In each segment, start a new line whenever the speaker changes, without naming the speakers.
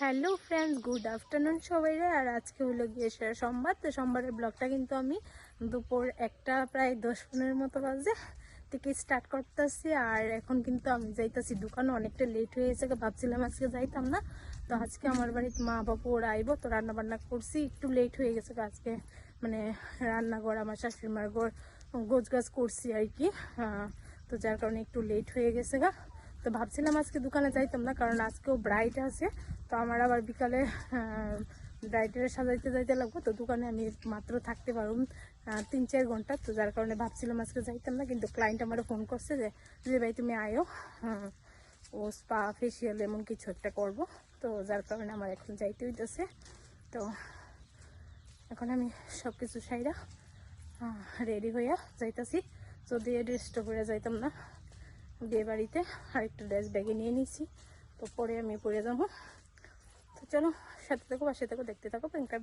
Hello friends good afternoon সবাইরে। আর আজকে হলো গিয়ে সে- সোমবার। তো সোমবারের ব্লগটা কিন্তু আমি দুপুর একটা, প্রায় দশ পনেরোর মতো বাজে থেকে স্টার্ট করতেছি। আর এখন কিন্তু আমি যাইতাছি দোকানে। অনেকটা লেট হয়ে গেছে, ভাবছিলাম আজকে যাইতাম না। তো আজকে আমার বাড়ির মা বাবু ওরা আইবো। তো রান্না বান্না করছি। একটু লেট হয়ে গেছে আজকে। মানে রান্নাঘর, আমার শাশুড়ি মার ঘর গোছ গাছ করছি আর কি। তো যার কারণে একটু লেট হয়ে গেছে গা। তো ভাবছিলাম আজকে দোকানে যাইতাম না কারণ আজকেও ব্রাইট আছে। তো আমার আবার বিকালে ব্রাইটের সাজাইতে যাইতে লাগবো তো দোকানে আমি মাত্র থাকতে পারব তিন চার ঘণ্টা। তো যার কারণে ভাবছিলাম আজকে যাইতাম না কিন্তু ক্লায়েন্ট আমার ফোন করছে যে যে ভাই তুমি আয়ো হ্যাঁ, ও স্পা ফেসিয়াল এমন কিছু একটা করব। তো যার কারণে আমার এখন যাইতে হইতেছে। তো এখন আমি সব কিছু সাইরা রেডি হইয়া যাইতাছি। যদি ড্রেসটা পরে যাইতাম না বিয়ে বাড়িতে আরেকটা ড্রেস ব্যাগে নিয়ে নিয়েছি। তো পরে আমি পরে যাব। চলো, সাথে থাকো, পাশে থাকো, দেখতে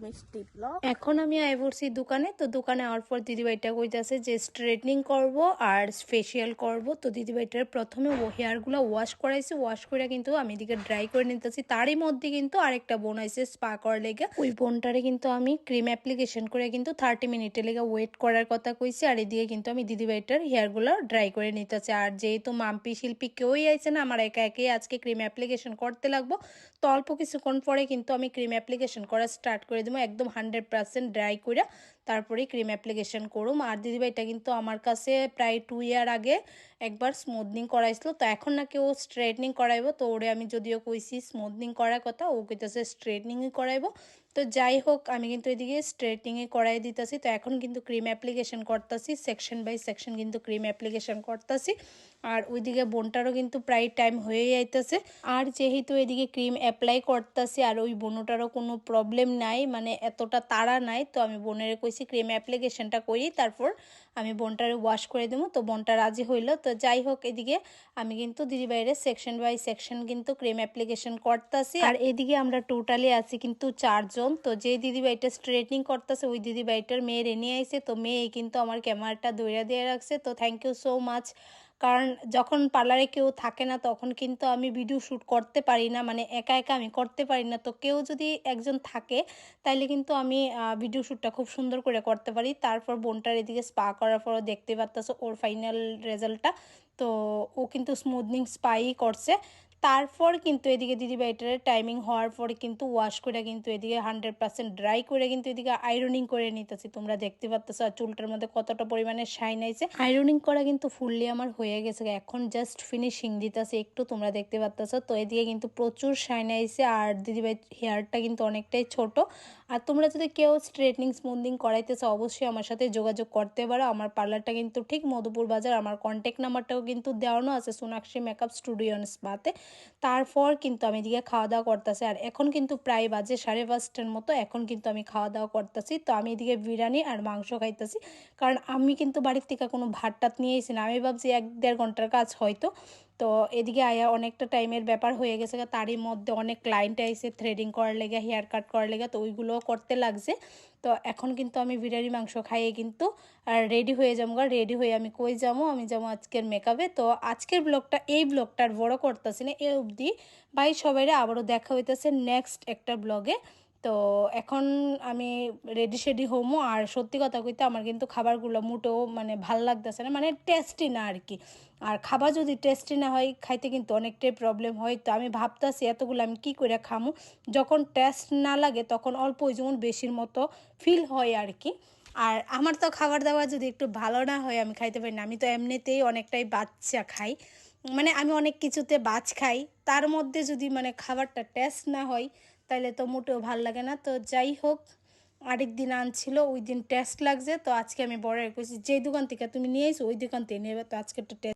মিষ্টি ব্লগ এখন আমি আই পড়ছি দোকানে, তো দোকানে আওয়ার পর দিদিভাইটা কইতাছে যে স্ট্রেটনিং করব আর ফেসিয়াল করব। তো দিদিভাইটার প্রথমে ও হেয়ারগুলো ওয়াশ করাইছে ওয়াশ করে কিন্তু আমি এদিকে ড্রাই করে নিতেছি। তারই মধ্যে কিন্তু আরেকটা বোন আইছে স্পা করার লেগে। ওই বোনটারে কিন্তু আমি ক্রিম অ্যাপ্লিকেশন করে কিন্তু থার্টি মিনিটের লেগে ওয়েট করার কথা কইছি। আর এদিকে কিন্তু আমি দিদিভাইটার হেয়ারগুলো ড্রাই করে নিতেছি। আর যেহেতু মাম্পি শিল্পী কেউই আইছে না, আমার একা একাই আজকে ক্রিম অ্যাপ্লিকেশন করতে লাগবো। তো অল্প কিছুক্ষণ পরে কিন্তু আমি ক্রিম অ্যাপ্লিকেশন করা স্টার্ট করে দেবো, একদম হান্ড্রেড পার্সেন্ট ড্রাই করে তারপরে ক্রিম অ্যাপ্লিকেশন করুম। আর দিদিভাই এটা কিন্তু আমার কাছে প্রায় টু ইয়ার আগে একবার স্মুথনিং করাইছিল, তো এখন নাকি ও স্ট্রেটনিং করাইবো, তো ওরে আমি যদিও কইছি স্মুথনিং করার কথা, ও কইতেছে স্ট্রেটনিংই করাইবো। তো যাই হোক, আমি কিন্তু এদিকে স্ট্রেটনিংয়ে করাই দিতেছি, তো এখন কিন্তু ক্রিম অ্যাপ্লিকেশন করতেছি সেকশন বাই সেকশন কিন্তু ক্রিম অ্যাপ্লিকেশন করতেছি। আর ওইদিকে বোনটারও কিন্তু প্রায় টাইম হয়ে যাইতেছে। আর যেহেতু এদিকে ক্রিম অ্যাপ্লাই করতেছি আর ওই বোনটারও কোনো প্রবলেম নাই মানে এতটা তাড়া নাই, তো আমি বোনের কইছি ক্রিম অ্যাপ্লিকেশনটা করি, তারপর আমি বোনটারে ওয়াশ করে দেবো তো বোনটা রাজি হইল। তো যাই হোক, এদিকে আমি কিন্তু দিদি বাইরে সেকশন বাই সেকশন কিন্তু ক্রিম অ্যাপ্লিকেশন করতেছি। আর এদিকে আমরা টোটালি আছি কিন্তু চারজন। তো যে দিদি ভাইটা স্ট্রেটনিং করতেছে, ওই দিদি ভাইটার মেয়ে রেনে আইছে। তো মেয়ে কিন্তু আমার ক্যামেরাটা দইরা দিয়ে রাখছে। তো থ্যাংক ইউ সো মাচ কারণ যখন পার্লারে কেউ থাকে না, তখন কিন্তু আমি ভিডিও শ্যুট করতে পারি না মানে একা একা আমি করতে পারি না। তো কেউ যদি একজন থাকে, তাইলে কিন্তু আমি ভিডিও শ্যুটটা খুব সুন্দর করে করতে পারি। তারপর বোনটার এদিকে স্পা করার পরও দেখতে পারতেছো ওর ফাইনাল রেজাল্টটা তো ও কিন্তু স্মুদনিং স্পাই করছে। তারপর কিন্তু এদিকে দিদি বাইটারের টাইমিং হওয়ার পরে কিন্তু ওয়াশ করে কিন্তু এদিকে হান্ড্রেড পার্সেন্ট ড্রাই করে কিন্তু এদিকে আয়রনিং করে নিতেছি। তোমরা দেখতে পাচ্ছ আর চুলটার মধ্যে কতটা পরিমাণে শাইন আইছে। আয়রনিং করা কিন্তু ফুললি আমার হয়ে গেছে এখন জাস্ট ফিনিশিং দিতেছে একটু, তোমরা দেখতে পাচ্ছ তো এদিকে কিন্তু প্রচুর শাইন আইছে আর দিদিভাই হেয়ারটা কিন্তু অনেকটাই ছোট। আর তোমরা যদি কেউ স্ট্রেটনিং স্মুথিং করাইতেছো, অবশ্যই আমার সাথে যোগাযোগ করতে পারো। আমার পার্লারটা কিন্তু ঠিক মধুপুর বাজার। আমার কন্ট্যাক্ট নাম্বারটাও কিন্তু দেওয়ানো আছে। সোনাক্ষী মেকআপ স্টুডিও স্পাতে তারপর কিন্তু আমি এদিকে খাওয়া দাওয়া করতেছি। আর এখন কিন্তু প্রায় বাজে সাড়ে পাঁচটার মতো, এখন কিন্তু আমি খাওয়া দাওয়া করতেছি। তো আমি এদিকে বিরিয়ানি আর মাংস খাইতেছি। কারণ আমি কিন্তু বাড়ির থেকে কোনো ভাত টাত নিয়ে এসেছি না। আমি ভাবছি এক দেড় ঘণ্টার কাজ হয়তো। তো এদিকে আয়া অনেকটা টাইমের ব্যাপার হয়ে গেছে তারই মধ্যে অনেক ক্লায়েন্ট আইসে থ্রেডিং করার লেগে হেয়ার কাট করার লেগে, তো ওইগুলোও করতে লাগছে। তো এখন কিন্তু আমি বিরিয়ানি মাংস খাইয়ে কিন্তু রেডি হয়ে যাব রেডি হয়ে আমি কই যাব? আমি যাব আজকের মেকআপে তো আজকের ব্লগটা এই ব্লগটার বড় করতেছি না, এ অবধি। ভাই সবাইরে, আবারও দেখা হইতেছে নেক্সট একটা ব্লগে তো এখন আমি রেডি শেডি হোমো। আর সত্যি কথা কইতে আমার কিন্তু খাবারগুলো মোটেও মানে ভালো লাগতেছে না। মানে টেস্টি না আর কি আর খাবার যদি টেস্টি না হয়, খাইতে কিন্তু অনেকটাই প্রবলেম হয়। তো আমি ভাবতেছি এতগুলো আমি কি করে খামু? যখন টেস্ট না লাগে, তখন অল্প যেমন বেশির মতো ফিল হয় আর কি আর আমার তো খাবার দাবার যদি একটু ভালো না হয়, আমি খাইতে পারি না। আমি তো এমনিতেই অনেকটাই বাচ্চা খাই। মানে আমি অনেক কিছুতে বাজ খাই। তার মধ্যে যদি মানে খাবারটা টেস্ট না হয় তাহলে তো মোটেও ভালো লাগে না। তো যাই হোক, আরেক দিন আনছিল, ওই দিন টেস্ট লাগছে। তো আজকে আমি বড় কইছি যে দোকান থেকে তুমি নিয়েছো ওই দোকান থেকে নেবে। তো আজকে একটা টেস্ট